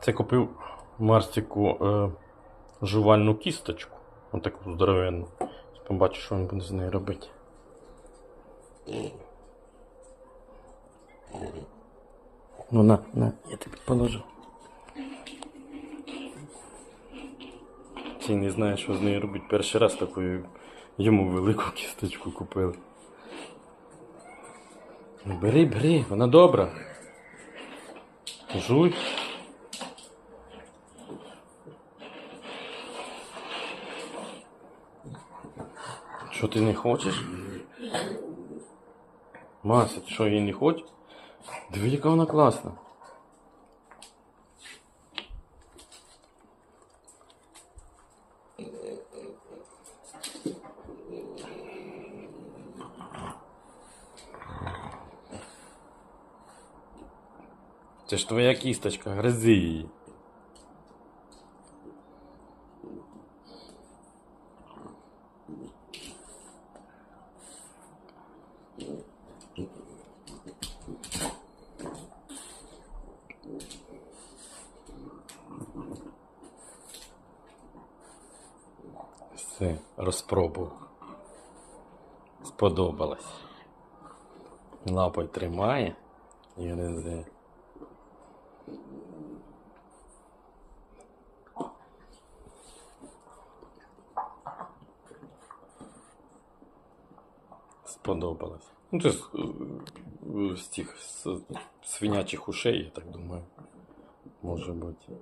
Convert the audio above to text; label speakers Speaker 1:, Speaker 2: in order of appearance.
Speaker 1: Це купив Марсику е, жувальну кісточку. Отаку здоровенну. Побачу, що він буде з нею робити. Ну на, на, я тобі положу. Цей не знає, що з нею робити. Перший раз таку йому велику кісточку купили. Ну бери, бери, вона добра. Жуй. Що ти не хочеш? Мася, ти що її не хочеш? Диви, яка вона класна. Це ж твоя кісточка, гризи її. Все, розпробував. Сподобалось. Лапою тримає і гризе. Сподобалось. Ну, це з, з тих з свинячих ушей, я так думаю. Може бути.